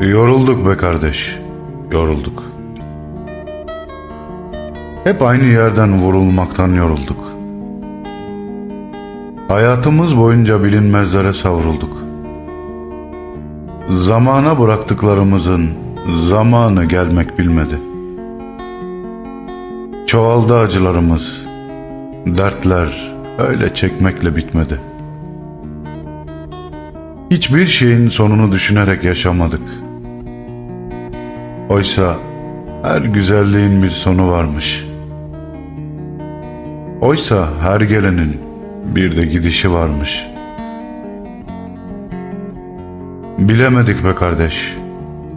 Yorulduk be kardeş, yorulduk. Hep aynı yerden vurulmaktan yorulduk. Hayatımız boyunca bilinmezlere savrulduk. Zamana bıraktıklarımızın zamanı gelmek bilmedi. Çoğaldı acılarımız, dertler öyle çekmekle bitmedi. Hiçbir şeyin sonunu düşünerek yaşamadık. Oysa her güzelliğin bir sonu varmış. Oysa her gelenin bir de gidişi varmış. Bilemedik be kardeş,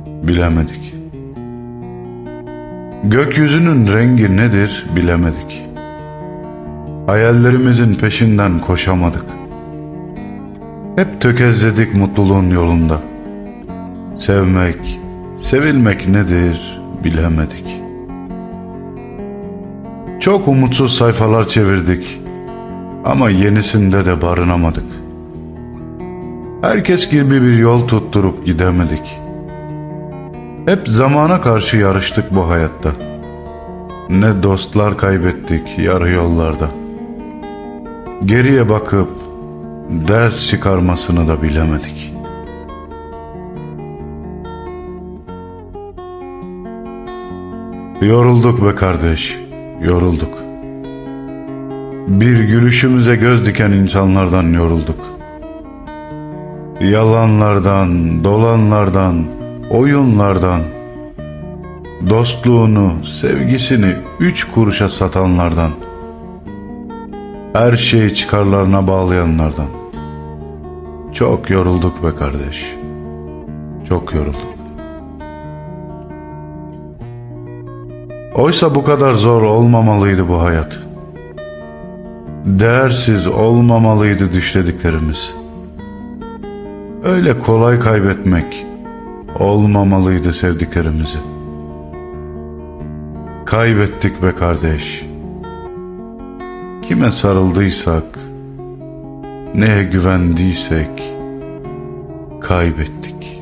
bilemedik. Gökyüzünün rengi nedir bilemedik. Hayallerimizin peşinden koşamadık. Hep tökezledik mutluluğun yolunda. Sevmek, sevilmek nedir bilemedik. Çok umutsuz sayfalar çevirdik ama yenisinde de barınamadık. Herkes gibi bir yol tutturup gidemedik. Hep zamana karşı yarıştık bu hayatta. Ne dostlar kaybettik yarı yollarda. Geriye bakıp ders çıkarmasını da bilemedik. Yorulduk be kardeş, yorulduk. Bir gülüşümüze göz diken insanlardan yorulduk. Yalanlardan, dolanlardan, oyunlardan, dostluğunu, sevgisini üç kuruşa satanlardan, her şeyi çıkarlarına bağlayanlardan. Çok yorulduk be kardeş, çok yorulduk. Oysa bu kadar zor olmamalıydı bu hayat. Değersiz olmamalıydı düşlediklerimiz. Öyle kolay kaybetmek olmamalıydı sevdiklerimizi. Kaybettik be kardeş. Kime sarıldıysak, neye güvendiysek kaybettik.